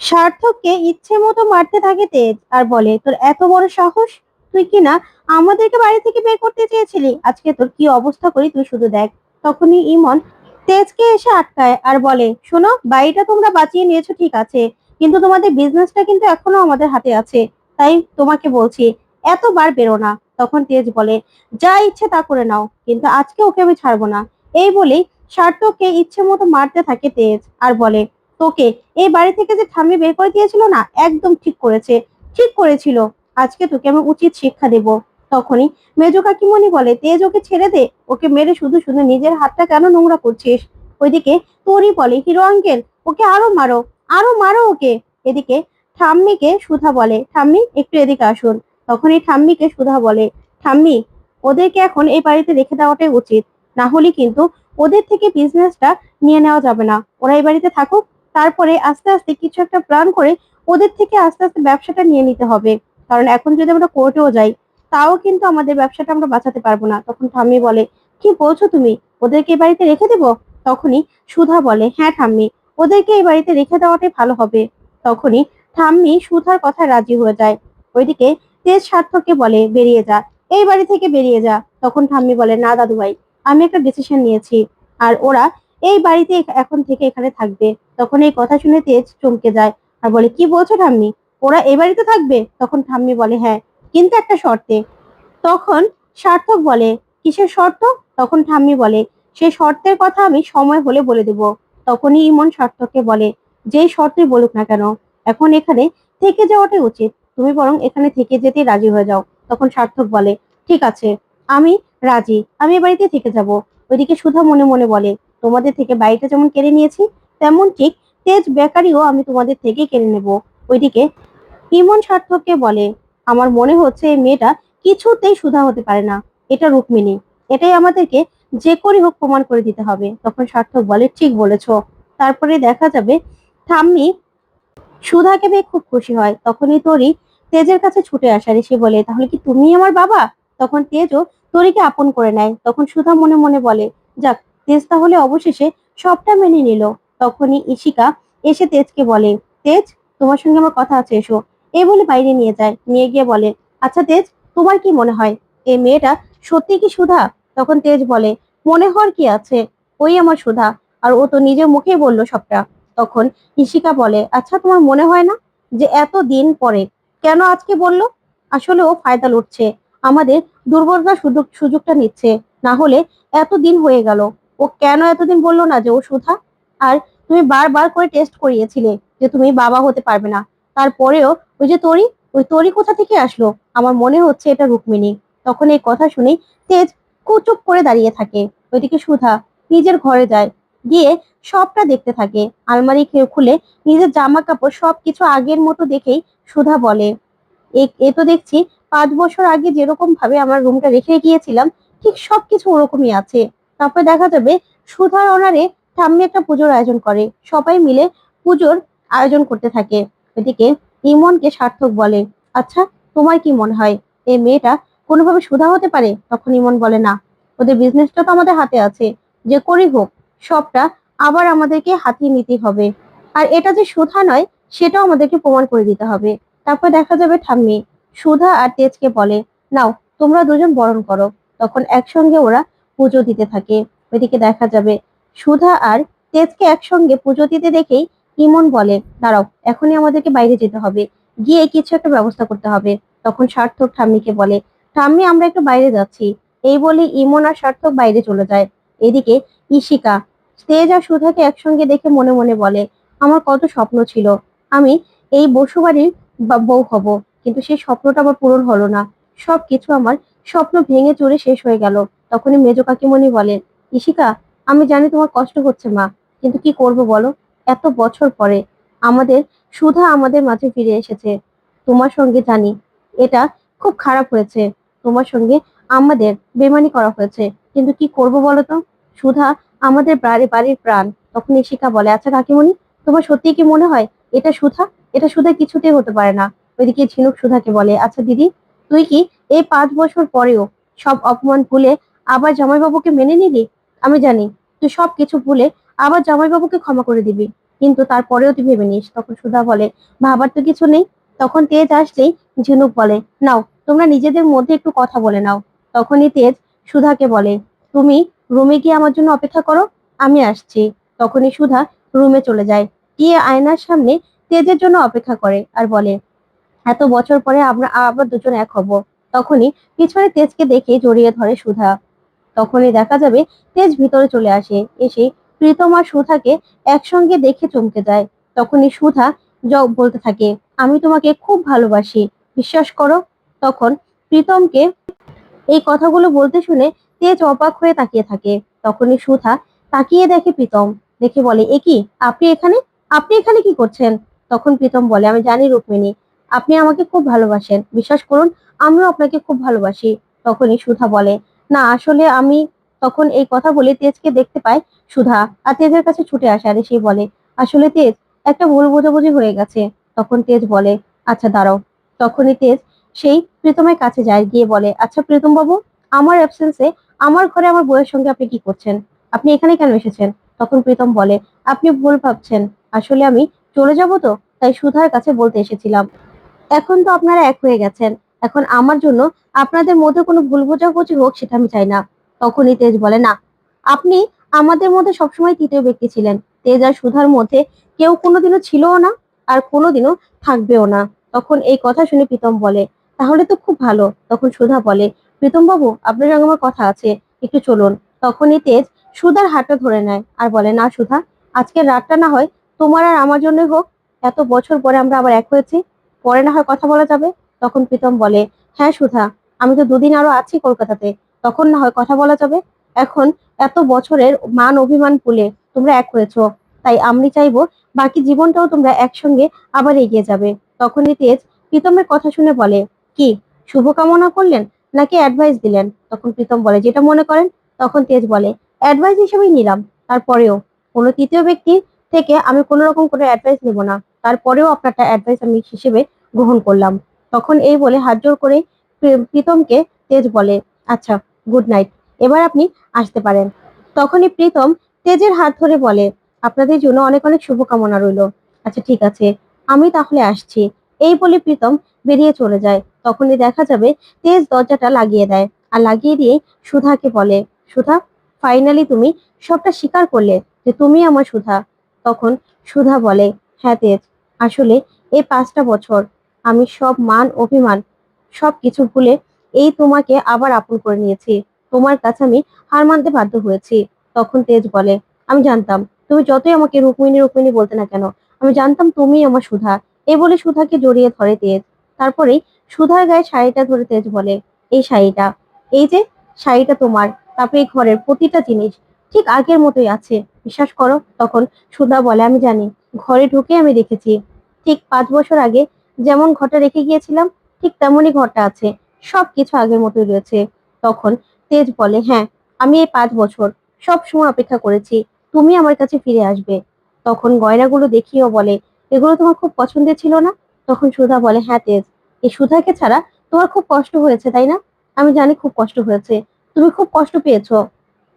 সার্থককে ইচ্ছে মতো মারতে থাকে তেজ আর বলে, তোর এত বড় সাহস? তুই কি না আমাদেরকে বাড়ি থেকে বের করতে চেয়েছিলি? আজকে তোর কি অবস্থা করি তুই শুধু দেখ। তখনই ইমন তেজকে এসে আটকায় আর বলে, শোনো, বাড়িটা তোমরা বাঁচিয়ে নিয়েছো ঠিক আছে, কিন্তু তোমাদের বিজনেসটা কিন্তু এখনও আমাদের হাতে আছে, তাই তোমাকে বলছি, এতবার বেরো না। তখন তেজ বলে, যা ইচ্ছে তা করে নাও, কিন্তু আজকে ওকে আমি ছাড়বো না। এই বলেই সার্থককে ইচ্ছে মতো মারতে থাকে তেজ আর বলে তোকে এই বাড়ি থেকে যে ঠাম্মি বের করে দিয়েছিল না, একদম ঠিক করেছে, ঠিক করেছিল। আজকে তোকে আমি উচিত শিক্ষা দেব। তখনই মেজো কাকিমণি বলে, তেজ ওকে ছেড়ে দে, ওকে মেরে শুধু শুধু নিজের হাতটা কেন নোংরা করছিস? ওইদিকে তোরই বলে, হিরো আঙ্কেল, ওকে আরও মারো আরও মারো ওকে। এদিকে ঠাম্মিকে সুধা বলে, ঠাম্মি, একটু এদিকে আসুন। তখনই ঠাম্মিকে সুধা বলে, ঠাম্মি, ওদেরকে এখন এই বাড়িতে রেখে দেওয়াটাই উচিত। না হলে কিন্তু ওদের থেকে বিজনেসটা নিয়ে নেওয়া যাবে না। ওরা এই বাড়িতে থাকুক তারপরে আস্তে আস্তে কিছু একটা প্ল্যান করে ওদের থেকে আস্তে আস্তে ব্যবসাটা নিয়ে নিতে হবে। কারণ এখন যদি আমরা কোর্টেও যাই, তাও কিন্তু আমাদের ব্যবসাটা আমরা বাঁচাতে পারব না। তখন ঠাম্মি বলে, কি বলছো তুমি? ওদেরকে এই বাড়িতে রেখে দেবো? তখনই সুধা বলে হ্যাঁ ঠাম্মি, ওদেরকে এই বাড়িতে রেখে দেওয়াটাই ভালো হবে। তখনই ঠাম্মি সুধার কথা রাজি হয়ে যায়। ওইদিকে তেজ সার্থককে বলে, বেরিয়ে যা, এই বাড়ি থেকে বেরিয়ে যা। তখন ঠাম্মি বলে, না দাদু ভাই আমি একটা ডিসিশন নিয়েছি। আর ওরা এই বাড়িতে এখন থেকে এখানে থাকবে। তখন এই কথা শুনে তেজ চমকে যায় আর বলে, কি বলছো ঠাম্মি? ওরা এই বাড়িতে থাকবে? তখন ঠাম্মি বলে হ্যাঁ কিন্তু একটা শর্তে। তখন সার্থক বলে, কিসের শর্ত? তখন ঠাম্মি বলে সেই শর্তের কথা আমি সময় হলে বলে দেব। তখনই ইমন সার্থককে বলে, যেই শর্তই বলুক না কেন, এখন এখানে থেকে যাওয়াটাই উচিত। তুমি বরং এখানে থেকে যেতে রাজি হয়ে যাও। তখন সার্থক বলে, ঠিক আছে, আমি রাজি। আমি এ বাড়িতে থেকে যাব। ওইদিকে সুধা মনে মনে বলে তোমাদের থেকে বাড়িটা যেমন কেড়ে নিয়েছি, তেমন ঠিক তেজ বেকারিও আমি তোমাদের থেকে কেড়ে নেব। ওইদিকে ইমন সার্থককে বলে, আমার মনে হচ্ছে এই মেয়েটা কিছুতেই সুধা হতে পারে না। এটা রুক্মিণী। এটাই আমাদেরকে যে করেই হোক প্রমাণ করে দিতে হবে। তখন সার্থক বলে, ঠিক বলেছ। তারপরে দেখা যাবে ঠাম্মি সুধাকে পেয়ে খুব খুশি হয়। তখনই তরি তেজের কাছে ছুটে আসার এসে বলে, তাহলে কি তুমি আমার বাবা? তখন তেজও তরিকে আপন করে নেয়। তখন সুধা মনে মনে বলে, যাক তেজ তাহলে অবশেষে সবটা মেনে নিল। তখনই ইশিকা এসে তেজকে বলে, তেজ, তোমার সঙ্গে আমার কথা আছে, এসো। এই বলে বাইরে নিয়ে যায়। নিয়ে গিয়ে বলে আচ্ছা তেজ, তোমার কি মনে হয়? এই মেয়েটা সত্যি কি সুধা? তখন তেজ বলে, মনে হওয়ার কি আছে? ওই আমার সুধা। আর ও তো নিজের মুখেই বলল সবটা। তখন ইশিকা বলে আচ্ছা তোমার মনে হয় না যে এত দিন পরে কেন আজকে বলল? আসলে ও ফায়দা লুটছে। আমাদের দুর্বলতা সুযোগ সুযোগটা নিচ্ছে। না হলে এত দিন হয়ে গেল। ও কেন এতদিন বলল না যে ও সুধা? আর তুমি বারবার করে টেস্ট করিয়েছিলে যে তুমি বাবা হতে পারবে না। তারপরেও ওই যে তরি, ওই তরি কোথা থেকে আসলো? আমার মনে হচ্ছে এটা রুক্মিণী। তখন এই কথা শুনেই তেজ কুচুপ করে দাঁড়িয়ে থাকে। ওইদিকে সুধা নিজের ঘরে যায়। গিয়ে সবটা দেখতে থাকে। আলমারি খুলে নিজের জামা কাপড় সবকিছু আগের মতো দেখেই সুধা বলে, এ তো দেখছি পাঁচ বছর আগে যেরকম ভাবে আমার রুমটা রেখে গিয়েছিলাম, ঠিক সবকিছু ওরকমই আছে। তারপরে দেখা যাবে সুধার অনারে ঠাম্মি একটা পুজোর আয়োজন করে। সবাই মিলে পুজোর আয়োজন করতে থাকে। এদিকে ইমনকে সার্থক বলে আচ্ছা তোমার কি মনে হয় এই মেয়েটা কোনোভাবে সুধা হতে পারে? তখন ইমন বলে, না, ওদের বিজনেসটা তো আমাদের হাতে আছে। যে করি হোক, সবটা আবার আমাদেরকে হাতিয়ে নিতে হবে। আর এটা যে সুধা নয়, সেটাও আমাদেরকে প্রমাণ করে দিতে হবে। তারপর দেখা যাবে ঠাম্মি, সুধা আর তেজকে বলে, নাও, তোমরা দুজন বরণ করো। তখন একসঙ্গে ওরা পুজো দিতে থাকে। ওইদিকে দেখা যাবে সুধা আর তেজকে একসঙ্গে পুজো দিতে দেখেই ইমন বলে, দাঁড়াও, এখনই আমাদেরকে বাইরে যেতে হবে। গিয়ে কিছু একটা ব্যবস্থা করতে হবে। তখন সার্থক ঠাম্মিকে বলে, ঠাম্মি, আমরা একটু বাইরে যাচ্ছি। এই বলে ইমন আর সার্থক বাইরে চলে যায়। এদিকে ইশিকা তেজ আর সুধাকে একসঙ্গে দেখে মনে মনে বলে, আমার কত স্বপ্ন ছিল। আমি এই বসুবাড়ির বউ হব, কিন্তু সেই স্বপ্নটা আমার পূরণ হলো না। সবকিছু আমার স্বপ্ন ভেঙে চুরে শেষ হয়ে গেল। তখনই মেজো কাকিমণি বলেন ইশিকা আমি জানি তোমার কষ্ট হচ্ছে মা, কিন্তু কি করব বলো? এত বছর পরে আমাদের, সুধা আমাদের মাঝে ফিরে এসেছে। তোমার সঙ্গে জানি, এটা খুব খারাপ হয়েছে। তোমার সঙ্গে আমাদের বেমানি করা হয়েছে, কিন্তু কি করব বলো তো? সুধা আমাদের বাড়ি, বাড়ির প্রাণ। তখন ইশিকা বলে আচ্ছা কাকিমণি, তোমার সত্যি কি মনে হয়? এটা সুধা? এটা সুধা কিছুতেই হতে পারে না। ওইদিকে ঝিনুক সুধাকে বলে আচ্ছা দিদি, তুই কি এই পাঁচ বছর পরেও সব অপমান ভুলে আবার জামাইবাবুকে মেনে নিলি? আমি জানি, তুই সব কিছু ভুলে আবার জামাইবাবুকে ক্ষমা করে দিবি। কিন্তু তারপরেও তুই ভেবে নিস, তখন সুধা বলে, ভাবার তো কিছু নেই। তখন তেজ আসলেই ঝিনুক বলে, নাও, তোমরা নিজেদের মধ্যে একটু কথা বলে নাও। তখনই তেজ সুধাকে বলে, তুমি রুমে গিয়ে আমার জন্য অপেক্ষা করো, আমি আসছি। তখনই সুধা রুমে চলে যায়। গিয়ে আয়নার সামনে তেজের জন্য অপেক্ষা করে আর বলে, এত বছর পরে আমরা আবার দুজন এক হব। তখনই পিছনে তেজকে দেখে জড়িয়ে ধরে সুধা। তখনই দেখা যাবে তেজ ভিতরে চলে আসে। এসে প্রীতম আর সুধাকে একসঙ্গে দেখে চমকে যায়। তখনই সুধা জ- বলতে থাকে, আমি তোমাকে খুব ভালোবাসি, বিশ্বাস করো? তখন প্রীতমকে এই কথাগুলো বলতে শুনে তেজ অবাক হয়ে তাকিয়ে থাকে। তখনই সুধা তাকিয়ে দেখে প্রীতম, দেখে বলে, এ কি, আপনি এখানে? আপনি এখানে কি করছেন? তখন প্রীতম বলে, আমি জানি রুক্মিণী, আপনি আমাকে খুব ভালোবাসেন, বিশ্বাস করুন, আমিও আপনাকে খুব ভালোবাসি। তখনই সুধা বলে না, আসলে আমি তখন এই কথা বলে তেজকে দেখতে পাই সুধা, আর তেজের কাছে ছুটে আসে আর সে বলে, আসলে তেজ, একটা ভুল বোঝাবুঝি হয়ে গেছে। তখন তেজ বলে আচ্ছা দাঁড়াও। তখনই তেজ সেই প্রীতমের কাছে যায়, গিয়ে বলে আচ্ছা প্রীতম বাবু আমার অ্যাবসেন্সে আমার ঘরে আমার বউয়ের সঙ্গে আপনি কি করছেন? আপনি এখানে কেন এসেছেন? তখন প্রীতম বলে, আপনি ভুল ভাবছেন। আসলে আমি চলে যাব তো? তাই সুধার কাছে বলতে এসেছিলাম। এখন তো আপনারা এক হয়ে গেছেন। এখন আমার জন্য আপনাদের মধ্যে কোনো ভুল বোঝাবুঝি হোক সেটা আমি চাই না। তখনই তেজ বলে, না, আপনি আমাদের মধ্যে সবসময় তৃতীয় ব্যক্তি ছিলেন। তেজ আর সুধার মধ্যে কেউ কোনোদিনও ছিলও না আর কোনোদিনও থাকবেও না। তখন এই কথা শুনে প্রীতম বলে, তাহলে তো খুব ভালো। তখন সুধা বলে প্রীতম বাবু আপনার সঙ্গে আমার কথা আছে, একটু চলুন। তখনই তেজ সুধার হাতটা ধরে নেয় আর বলে, না সুধা আজকে রাতটা না হয় তোমার আর আমার জন্যই হোক। এত বছর পরে আমরা আবার এক হয়েছি, পরে না হয় কথা বলা যাবে। তখন প্রীতম বলে হ্যাঁ সুধা, আমি তো দুদিন আরও আছি কলকাতাতে। তখন না হয় কথা বলা যাবে? এখন এত বছরের মান অভিমান ভুলে তোমরা এক হয়েছো। তাই আমি চাইব বাকি জীবনটাও তোমরা একসঙ্গে আবার এগিয়ে যাবে। তখনই তেজ প্রীতমের কথা শুনে বলে, কি, শুভকামনা করলেন নাকি অ্যাডভাইস দিলেন? তখন প্রীতম বলে, যেটা মনে করেন। তখন তেজ বলে অ্যাডভাইস হিসেবেই নিলাম। তারপরেও কোনো তৃতীয় ব্যক্তি থেকে আমি কোনো রকম কোনো অ্যাডভাইস নেব না। তারপরেও আপনারটা অ্যাডভাইস আমি হিসেবে গ্রহণ করলাম। তখন এই বলে হাত জোর করে প্রি- প্রীতমকে তেজ বলে আচ্ছা গুড নাইট এবার আপনি আসতে পারেন। তখনই প্রীতম তেজের হাত ধরে বলে, আপনাদের জন্য অনেক অনেক শুভকামনা রইল। আচ্ছা ঠিক আছে, আমি তাহলে আসছি। এই বলে প্রীতম বেরিয়ে চলে যায়। তখনই দেখা যাবে তেজ দরজাটা লাগিয়ে দেয় আর লাগিয়ে দিয়ে সুধাকে বলে, সুধা ফাইনালি তুমি সবটা স্বীকার করলে যে তুমি আমার সুধা। তখন সুধা বলে হ্যাঁ তেজ, আসলে এই পাঁচটা বছর আমি সব মান, অভিমান সব কিছু ভুলে এই তোমাকে আবার আপন করে নিয়েছি। তোমার কাছে আমি হার মানতে বাধ্য হয়েছি। তখন তেজ বলে, আমি জানতাম, তুমি যতই আমাকে রুক্মিণী রুক্মিণী বলতে না কেন, আমি জানতাম তুমি আমার সুধা। এ বলে সুধাকে জড়িয়ে ধরে তেজ। তারপরেই সুধার গায়ে শাড়িটা ধরে তেজ বলে, এই শাড়িটা, এই যে শাড়িটা তোমার তারপরে ঘরের প্রতিটা জিনিস ঠিক আগের মতোই আছে। বিশ্বাস করো, তখন সুধা বলে, আমি জানি, ঘরে ঢুকে আমি দেখেছি। ঠিক পাঁচ বছর আগে যেমন ঘরটা রেখে গিয়েছিলাম, ঠিক তেমনই ঘরটা আছে। সবকিছু আগের মতোই রয়েছে। তখন তেজ বলে হ্যাঁ আমি এই পাঁচ বছর সব সময় অপেক্ষা করেছি। তুমি আমার কাছে ফিরে আসবে। তখন গয়নাগুলো দেখিয়েও বলে, এগুলো তোমার খুব পছন্দের ছিল না? তখন সুধা বলে হ্যাঁ তেজ, এই সুধাকে ছাড়া তোমার খুব কষ্ট হয়েছে, তাই না? আমি জানি খুব কষ্ট হয়েছে। তুমি খুব কষ্ট পেয়েছ।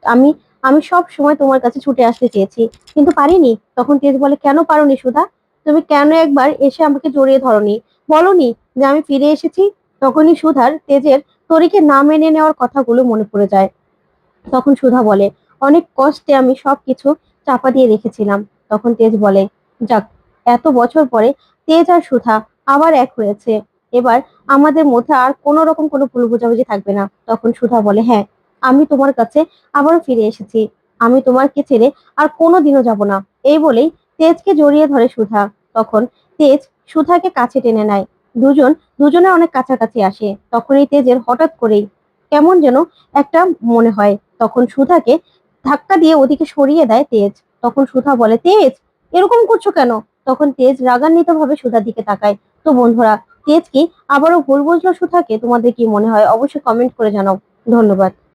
আমি আমি সব সময় তোমার কাছে ছুটে আসতে চেয়েছি, কিন্তু পারিনি। তখন তেজ বলে, কেন পারোনি সুধা? তুমি কেন একবার এসে আমাকে জড়িয়ে ধরনি? বলনি যে আমি ফিরে এসেছি। তখনই সুধার তেজের তরিকে না মেনে নেওয়ার কথাগুলো মনে পড়ে যায়। তখন সুধা বলে, অনেক কষ্টে আমি সবকিছু চাপা দিয়ে রেখেছিলাম। তখন তেজ বলে, যাক, এত বছর পরে তেজ আর সুধা আবার এক হয়েছে। এবার আমাদের মধ্যে আর কোনো রকম কোনো ভুল বোঝাবুঝি থাকবে না। তখন সুধা বলে হ্যাঁ আমি তোমার কাছে আবারও ফিরে এসেছি। আমি তোমাকে ছেড়ে আর কোনো দিনও যাব না। এই বলেই তেজকে জড়িয়ে ধরে সুধা। তখন তেজ সুধাকে কাছে টেনে নেয়। দুজন দুজনে অনেক কাছাকাছি আসে। তখনই তেজের হঠাৎ করেই কেমন যেন একটা মনে হয়। তখন সুধাকে ধাক্কা দিয়ে ওদিকে সরিয়ে দেয় তেজ। তখন সুধা বলে, তেজ, এরকম করছ কেন? তখন তেজ রাগান্বিত ভাবে সুধার দিকে তাকায়। তো বন্ধুরা, তেজ কি আবারও ভুল বুঝলো সুধাকে? তোমাদের কি মনে হয়? অবশ্যই কমেন্ট করে জানাও। ধন্যবাদ।